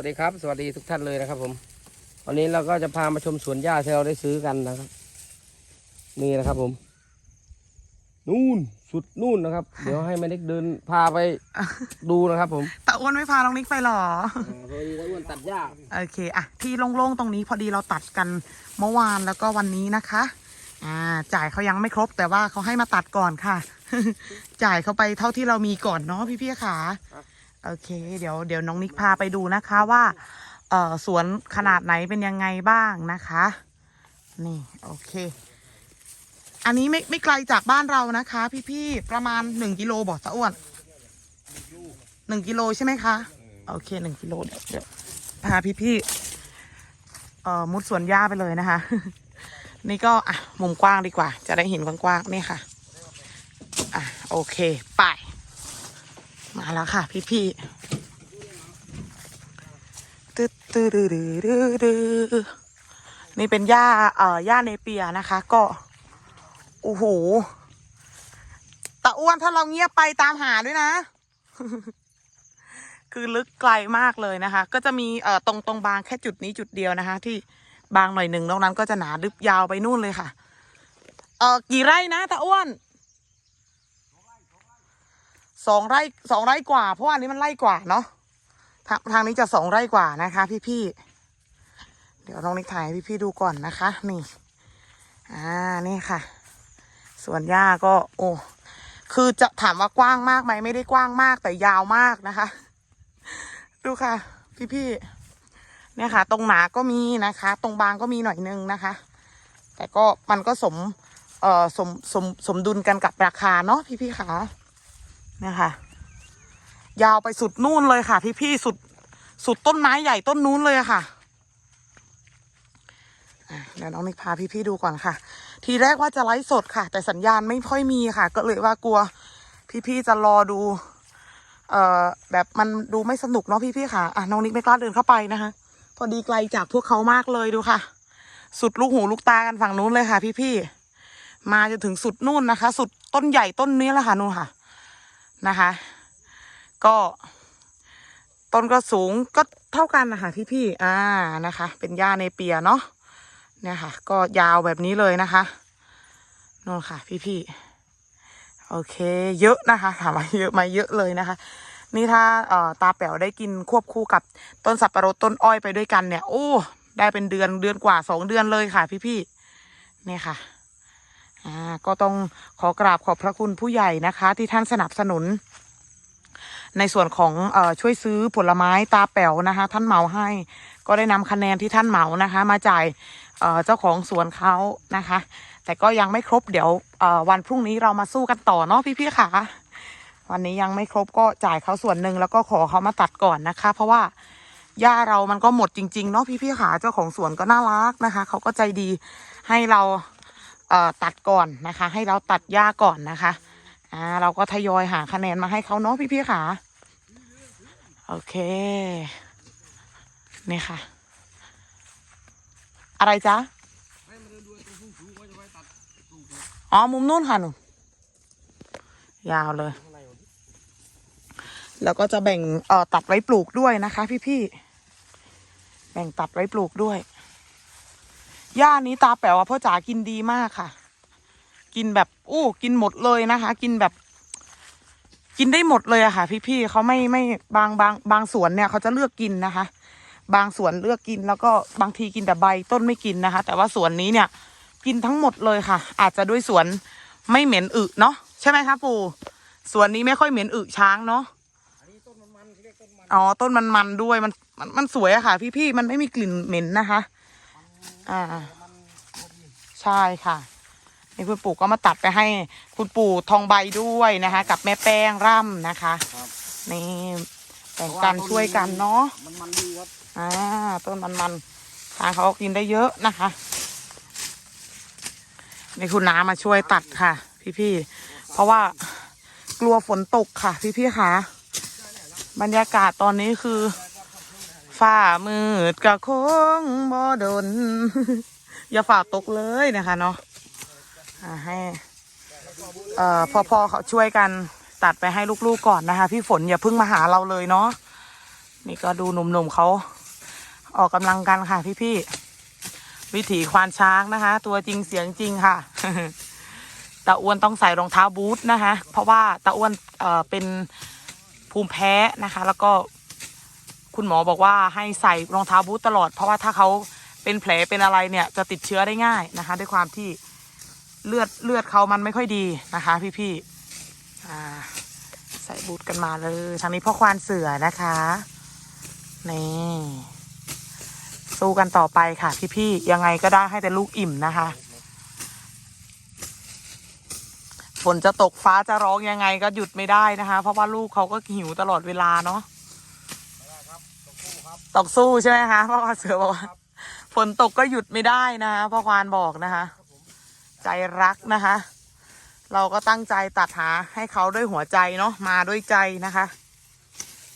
วัสดีครับ สวัสดีทุกท่านเลยนะครับ ผมวันนี้เราก็จะพามาชมสวนหญ้าที่เราได้ซื้อกันนะครับ นี่นะครับผม นู่นสุดนู่นนะครับ เดี๋ยวให้แม่เล็กเดินพาไปดูนะครับผมตาอ้วนไม่พาน้องนิกไปหรอพอดีว่าอ้วนตัดหญ้าโอเคอะที่โล่งๆตรงนี้พอดีเราตัดกันเมื่อวานแล้วก็วันนี้นะคะอ่าจ่ายเขายังไม่ครบแต่ว่าเขาให้มาตัดก่อนค่ะ จ่ายเขาไปเท่าที่เรามีก่อนเนาะพี่ๆค่ะ โอเค เดี๋ยวเดี๋ยวน้องนิกพาไปดูนะคะว่า เอ่อสวนขนาดไหนเป็นยังไงบ้างนะคะ นี่โอเค อันนี้ไม่ไม่ไกลจากบ้านเรานะคะ พี่ๆประมาณหนึ่งกิโลบอกตาอ้วนหนึ่งกิโลใช่ไหมคะ โอเคหนึ่งกิโลเดี๋ยวเดี๋ยวพาพี่ๆเอ่อมุดสวนหญ้าไปเลยนะคะ นี่ก็อะมุมกว้างดีกว่า จะได้เห็นกว้างๆนี่ค่ะ อะโอเค ไป แล้วค่ะ พี่ๆตึ๊ดตึ๊ดดื้อดื้อดื้อดื้อนี่เป็นหญ้าเอ่อหญ้าเนเปียนะคะ ก็โอ้โหตะอ้วนถ้าเราเงียบไปตามหาด้วยนะ คือลึกไกลมากเลยนะคะ ก็จะมีเอ่อตรงตรงบางแค่จุดนี้จุดเดียวนะคะ ที่บางหน่อยหนึ่งนอกนั้นก็จะหนาดึบยาวไปนู่นเลยค่ะ เออกี่ไร่นะตาอ้วน สองไร่สองไร่กว่า เพราะว่าอันนี้มันไร่กว่าเนาะทางทางนี้จะสองไร่กว่านะคะ พี่พี่เดี๋ยวน้องนิกถ่ายให้พี่พี่ดูก่อนนะคะ นี่ อ่านี่ค่ะ สวนหญ้าก็ โอ้คือจะถามว่ากว้างมากไหมไม่ได้กว้างมากแต่ยาวมากนะคะ ดูค่ะ พี่พี่เนี่ยค่ะ ตรงหนาก็มีนะคะ ตรงบางก็มีหน่อยนึงนะคะ แต่ก็มันก็สมเอ่อสมสมสมดุลกันกับราคาเนาะพี่พี่ๆขา เนี่ยค่ะ ยาวไปสุดนู่นเลยค่ะ พี่พี่ๆสุดสุดต้นไม้ใหญ่ต้นนู้นเลยค่ะเดี๋ยวน้องนิกพาพี่พี่ๆดูก่อนค่ะ ทีแรกว่าจะไลฟ์สดค่ะ แต่สัญญาณไม่ค่อยมีค่ะ ก็เลยว่ากลัว พี่พี่ๆจะรอดู เอ่อแบบมันดูไม่สนุกเนาะพี่พี่ๆค่ะอะน้องนิกไม่กล้าเดินเข้าไปนะคะพอดีไกลจากพวกเขามากเลยดูค่ะ สุดลูกหูลูกตากันฝั่งนู้นเลยค่ะ พี่พี่ๆมาจนถึงสุดนู่นนะคะ สุดต้นใหญ่ต้นนี้แหละค่ะนู่นค่ะ นะคะ ก็ต้นก็สูงก็เท่ากันนะคะพี่พี่อ่านะคะ เป็นหญ้าเนเปียเนาะเนี่ยค่ะ ก็ยาวแบบนี้เลยนะคะนู่นค่ะ พี่พี่โอเค เยอะนะคะถามว่าเยอะไหมเยอะเลยนะคะ นี่ถ้าตาแป๋วได้กินควบคู่กับต้นสับปะรดต้นอ้อยไปด้วยกันเนี่ย โอ้ ได้เป็นเดือนเดือนกว่าสองเดือนเลยค่ะ พี่พี่เนี่ยค่ะ อ่าก็ต้องขอกราบขอบพระคุณผู้ใหญ่นะคะ ที่ท่านสนับสนุน ในส่วนของเออช่วยซื้อผลไม้ตาแป๋วนะคะ ท่านเหมาให้ ก็ได้นำคะแนนที่ท่านเหมานะคะ มาจ่ายเอ่อเจ้าของสวนเขานะคะ แต่ก็ยังไม่ครบเดี๋ยวเอ่อวันพรุ่งนี้เรามาสู้กันต่อเนาะพี่ๆค่ะวันนี้ยังไม่ครบก็จ่ายเขาส่วนหนึ่งแล้วก็ขอเขามาตัดก่อนนะคะ เพราะว่าหญ้าเรามันก็หมดจริงๆเนาะพี่ๆค่ะเจ้าของสวนก็น่ารักนะคะเขาก็ใจดีให้เรา ตัดก่อนนะคะ ให้เราตัดหญ้าก่อนนะคะอ่าเราก็ทยอยหาคะแนนมาให้เขาเนาะพี่ๆค่ะ โอเค นี่ค่ะ อะไรจ๊ะอ๋อ มุมนู้นค่ะหนูยาวเลย แล้วก็จะแบ่งเอ่อตัดไว้ปลูกด้วยนะคะ พี่ๆ แบ่งตัดไว้ปลูกด้วย หญ้านี้ตาแป๋วอะพ่อจ๋ากินดีมากค่ะ กินแบบอู้กินหมดเลยนะคะ กินแบบ กินได้หมดเลยอะค่ะ พี่ๆเขาไม่ไม่บางบางบางสวนเนี่ยเขาจะเลือกกินนะคะ บางสวนเลือกกินแล้วก็บางทีกินแต่ใบต้นไม่กินนะคะ แต่ว่าสวนนี้เนี่ย กินทั้งหมดเลยค่ะ อาจจะด้วยสวนไม่เหม็นอึเนาะใช่ไหมคะปู่สวนนี้ไม่ค่อยเหม็นอึช้างเนาะอ๋อต้นมันมันด้วยมันมันมันสวยอะค่ะ พี่ๆมันไม่มีกลิ่นเหม็นนะคะ อ่า ใช่ค่ะนี่คุณปู่ก็มาตัดไปให้คุณปู่ทองใบด้วยนะคะ กับแม่แป้งร่ำนะคะครับนี่แบ่งกันช่วยกันเนาะมันมันดีครับอ่าต้นมันมันทางเขาก็กินได้เยอะนะคะนี่คุณน้ามาช่วยตัดค่ะ พี่ๆเพราะว่ากลัวฝนตกค่ะ พี่ๆค่ะบรรยากาศตอนนี้คือ ฝ้ามืดกะคงบ่ดน อย่าฝ่าตกเลยนะคะเนาะให้เอ่อพอๆเขาช่วยกันตัดไปให้ลูกๆก่อนนะคะ พี่ฝนอย่าเพิ่งมาหาเราเลยเนาะนี่ก็ดูหนุ่มๆเขาออกกำลังกันค่ะพี่ๆวิถีควานช้างนะคะ ตัวจริงเสียงจริงค่ะตาอ้วนต้องใส่รองเท้าบูทนะคะ เพราะว่าตาอ้วนเเป็นภูมิแพ้นะคะ แล้วก็ คุณหมอบอกว่าให้ใส่รองเท้าบูทตลอด เพราะว่าถ้าเขาเป็นแผลเป็นอะไรเนี่ยจะติดเชื้อได้ง่ายนะคะ ด้วยความที่เลือดเลือดเขามันไม่ค่อยดีนะคะ พี่ๆอ่ใส่บูทกันมาเลย ทางนี้พ่อควานเสือนะคะนี่สู้กันต่อไปค่ะ พี่ๆยังไงก็ได้ให้แต่ลูกอิ่มนะคะฝนจะตกฟ้าจะร้องยังไงก็หยุดไม่ได้นะคะ เพราะว่าลูกเขาก็หิวตลอดเวลาเนาะ ตกสู้ใช่ไหมคะพ่อควานเสือบอกว่าฝนตกก็หยุดไม่ได้นะคะพ่อควานบอกนะคะ ใจรักนะคะ เราก็ตั้งใจตัดหาให้เขาด้วยหัวใจเนาะมาด้วยใจนะคะ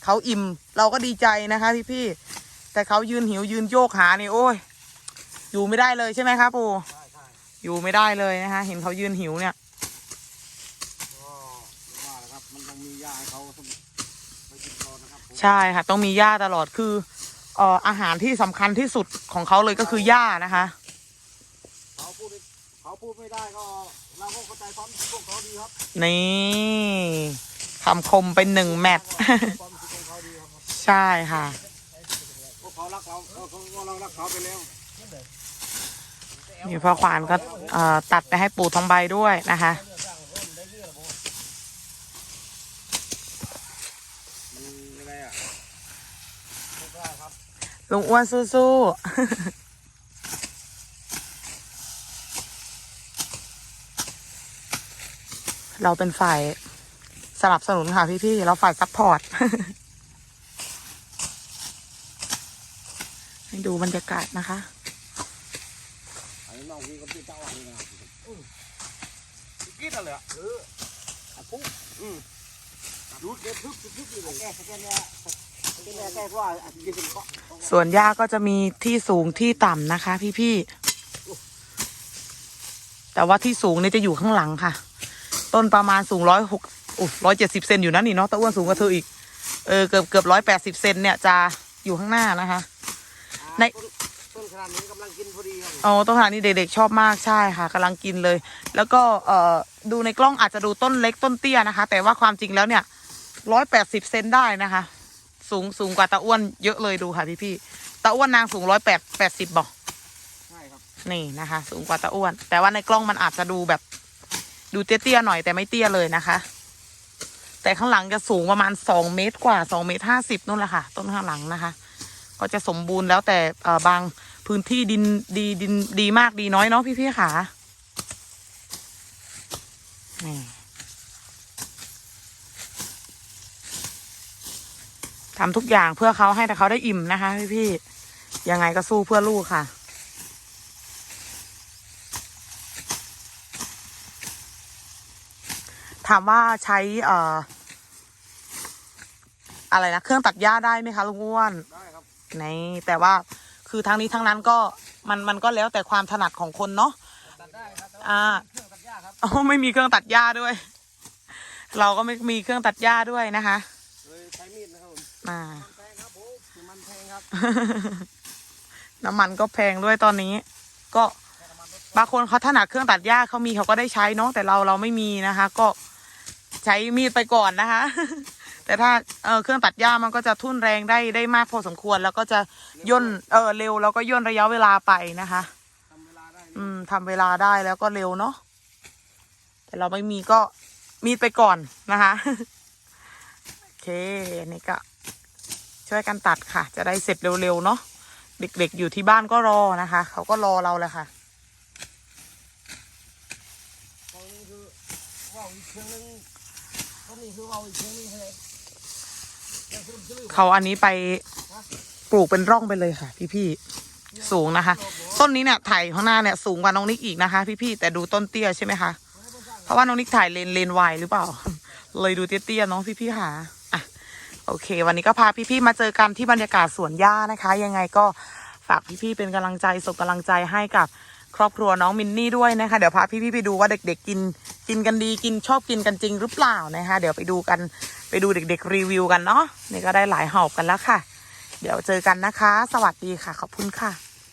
เขาอิ่มเราก็ดีใจนะคะพี่พี่ๆแต่เขายืนหิวยืนโยกหานี่โอ้ย อยู่ไม่ได้เลยใช่ไหมคะปู่ใช่ใช่อยู่ไม่ได้เลยนะคะเห็นเขายืนหิวเนี่ยก็ว่าแหละครับมันต้องมีหญ้าให้เขาไปกินก่อนนะครับผมใช่ค่ะ ต้องมีหญ้าตลอดคือ เอ่ออาหารที่สำคัญที่สุดของเขาเลยก็คือหญ้านะคะ เขาพูดไม่เขาพูดไม่ได้ก็เราก็เข้าใจความรู้สึกของเขาดีครับนี่คำคมเป็นหนึ่งแมตช์ ความรู้สึกของเขาดีครับใช่ค่ะพวกเขารักเราเราเขาเรารักเขาไปแล้วนี่พ่อควานก็เอ่อตัดไปให้ปู่ทองใบด้วยนะคะ มันยังไงอะไม่ได้ครับ ลุงอ้วนสู้ๆเราเป็นฝ่ายสนับสนุนค่ะพี่ๆ เราฝ่ายซัพพอร์ต ให้ดูบรรยากาศนะคะอันนี้น้องพี่ก็พี่เจ้าอะไรนะอืม ส่วนหญ้าก็จะมีที่สูงที่ต่ำนะคะ พี่ๆ แต่ว่าที่สูงนี่จะอยู่ข้างหลังค่ะ ต้นประมาณสูงร้อยหกร้อยเจ็ดสิบเซนอยู่นะนี่เนาะตะอ้วนสูงกว่าเธออีก เออเกือบเกือบร้อยแปดสิบเซนเนี่ยจะอยู่ข้างหน้านะคะ ในต้นขนาดนี้กำลังกินพอดีครับอ๋อต้นขนาดนี้เด็กๆชอบมากใช่ค่ะกำลังกินเลย แล้วก็เอ่อดูในกล้องอาจจะดูต้นเล็กต้นเตี้ยนะคะ แต่ว่าความจริงแล้วเนี่ยร้อยแปดสิบเซนได้นะคะ สูงสูงกว่าตะอ้วนเยอะเลยดูค่ะพี่ๆตะอ้วนนางสูงร้อยแปดแปดสิบบอกใช่ครับนี่นะคะ สูงกว่าตะอ้วน แต่ว่าในกล้องมันอาจจะดูแบบ ดูเตี้ยๆหน่อยแต่ไม่เตี้ยเลยนะคะ แต่ข้างหลังจะสูงประมาณสองเมตรกว่าสองเมตรห้าสิบนู่นแหละค่ะ ต้นข้างหลังนะคะ ก็จะสมบูรณ์แล้วแต่เอ่อบางพื้นที่ดินดีดินดีมากดีน้อยเนาะพี่ๆค่ะนี่ ทำทุกอย่างเพื่อเขาให้แต่เขาได้อิ่มนะคะ พี่ๆยังไงก็สู้เพื่อลูกค่ะถามว่าใช้เอ่ออะไรนะเครื่องตัดหญ้าได้ไหมคะลุงอ้วนได้ครับในแต่ว่าคือทั้งนี้ทั้งนั้นก็มันมันก็แล้วแต่ความถนัดของคนเนาะตัดได้ครับแต่ว่าอ่าเครื่องตัดหญ้าครับอ๋อไม่มีเครื่องตัดหญ้าด้วย เราก็ไม่มีเครื่องตัดหญ้าด้วยนะคะเลยใช้มีดนะครับผม อ่าน้ำมันก็แพงด้วยตอนนี้ ก็บางคนเขาถนัดเครื่องตัดหญ้าเขามีเขาก็ได้ใช้เนาะแต่เราเราไม่มีนะคะ ก็ใช้มีดไปก่อนนะคะ แต่ถ้าเออเครื่องตัดหญ้ามันก็จะทุ่นแรงได้ได้มากพอสมควร แล้วก็จะย่นเออเร็วแล้วก็ย่นระยะเวลาไปนะคะทำเวลาได้อืมทำเวลาได้แล้วก็เร็วเนาะแต่เราไม่มีก็มีดไปก่อนนะคะ โอเคนี่ก็ ช่วยกันตัดค่ะ จะได้เสร็จเร็วๆเนาะเด็กๆอยู่ที่บ้านก็รอนะคะ เขาก็รอเราแหละค่ะเขาอันนี้ไปปลูกเป็นร่องไปเลยค่ะ พี่ๆสูงนะคะ ต้นนี้เนี่ยถ่ายข้างหน้าเนี่ยสูงกว่าน้องนิกอีกนะคะ พี่ๆแต่ดูต้นเตี้ยใช่ไหมคะเพราะว่าน้องนิกถ่ายเลนเลนวายหรือเปล่า เลยดูเตี้ยๆเนาะพี่ๆค่ะ โอเค วันนี้ก็พาพี่ๆมาเจอกันที่บรรยากาศสวนหญ้านะคะ ยังไงก็ฝากพี่ๆเป็นกำลังใจส่งกำลังใจให้กับครอบครัวน้องมินนี่ด้วยนะคะ เดี๋ยวพาพี่ๆไปดูว่าเด็ก ๆ กินกินกันดีกินชอบกินกันจริงหรือเปล่านะคะ เดี๋ยวไปดูกันไปดูเด็ก ๆ รีวิวกันเนาะนี่ก็ได้หลายหอบกันแล้วค่ะ เดี๋ยวเจอกันนะคะ สวัสดีค่ะ ขอบคุณค่ะ